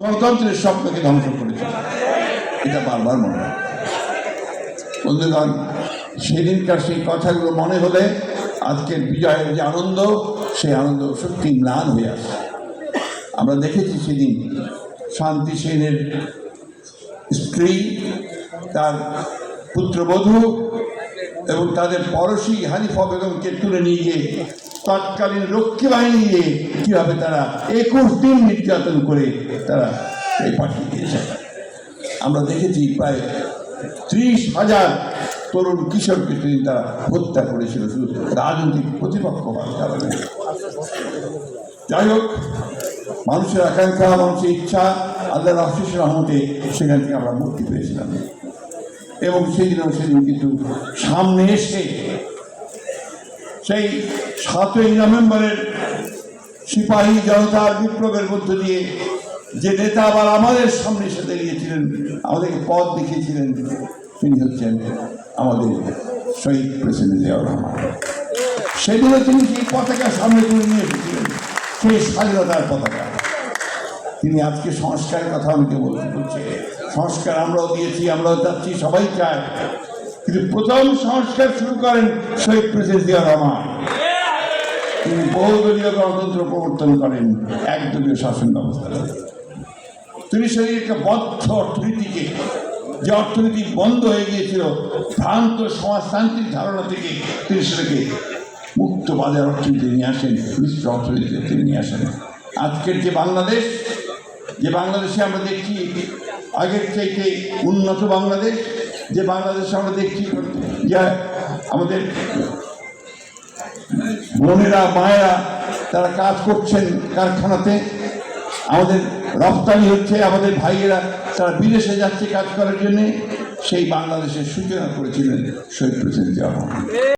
গণতন্ত্রের স্বপ্নকে ধ্বংস করেছে। এটা বারবার মনে হয়। বন্ধুগণ, সেদিনকার সেই কথাগুলো মনে হলে আজকের বিজয়ের যে আনন্দ, সেই আনন্দ সত্যি ম্লান হয়ে আসে। আমরা দেখেছি সেদিন শান্তি সেনের স্ত্রী, তার পুত্রবধূ এবং তাদের পড়শি হানিফা বেগমকে তুলে নিয়ে গিয়ে তৎকালীন রক্ষী বাহিনী দিয়ে কীভাবে তারা একুশ দিন নির্যাতন করে তারা এই পাঠিয়ে দিয়েছে আমরা দেখেছি প্রায় ত্রিশ হাজার তরুণ কিশোরকে সেদিন তারা হত্যা করেছিল, শুধু রাজনৈতিক প্রতিপক্ষ হওয়ার কারণে যাই হোক, মানুষের আকাঙ্ক্ষা, মানুষের ইচ্ছা আল্লাহ অশেষ রহমতে সেখান থেকে আমরা মুক্তি পেয়েছিলাম। এবং সেই দিন সেদিন কিন্তু সামনে এসে সেই সাতই নভেম্বরের সিপাহী জনতার বিপ্লবের মধ্য দিয়ে যে নেতা আবার আমাদের সামনে এসে দাঁড়িয়েছিলেন, আমাদেরকে পথ দেখিয়েছিলেন, তিনি হচ্ছেন আমাদের শহীদ প্রেসিডেন্ট জিয়াউর রহমান। সেদিনও তিনি সেই পতাকা সামনে তুলে নিয়ে এসেছিলেন, সেই স্বাধীনতার পতাকা। তিনি আজকে সংস্কারের কথা বলতে বলছে, সংস্কার আমরাও দিয়েছি, আমরাও যাচ্ছি, সবাই চায়। কিন্তু প্রথম সংস্কার শুরু করেন শহীদ প্রেসিডেন্ট জিয়া রহমান। তিনি বহুদলীয় গণতন্ত্র প্রবর্তন করেন, একদলীয় শাসন ব্যবস্থা তিনি সেই একটা বদ্ধ অর্থনীতিকে, যে অর্থনীতি বন্ধ হয়ে গিয়েছিল, ভ্রান্ত সমাজতান্ত্রিক ধারণা থেকে তিনি সেটাকে মুক্ত বাজার অর্থনীতি নিয়ে আসেন, মিশ্র অর্থনীতিতে তিনি নিয়ে আসেন। আজকের যে বাংলাদেশ, যে বাংলাদেশে আমরা দেখছি, আগের চাইতে উন্নত বাংলাদেশ যে বাংলাদেশে আমরা দেখছি আমাদের বোনেরা, মায়েরা তারা কাজ করছেন কারখানাতে। আমাদের রপ্তানি হচ্ছে, আমাদের ভাইয়েরা তারা বিদেশে যাচ্ছে কাজ করার জন্যে। সেই বাংলাদেশের সূচনা করেছিলেন শহীদ প্রেসিডেন্ট জিয়া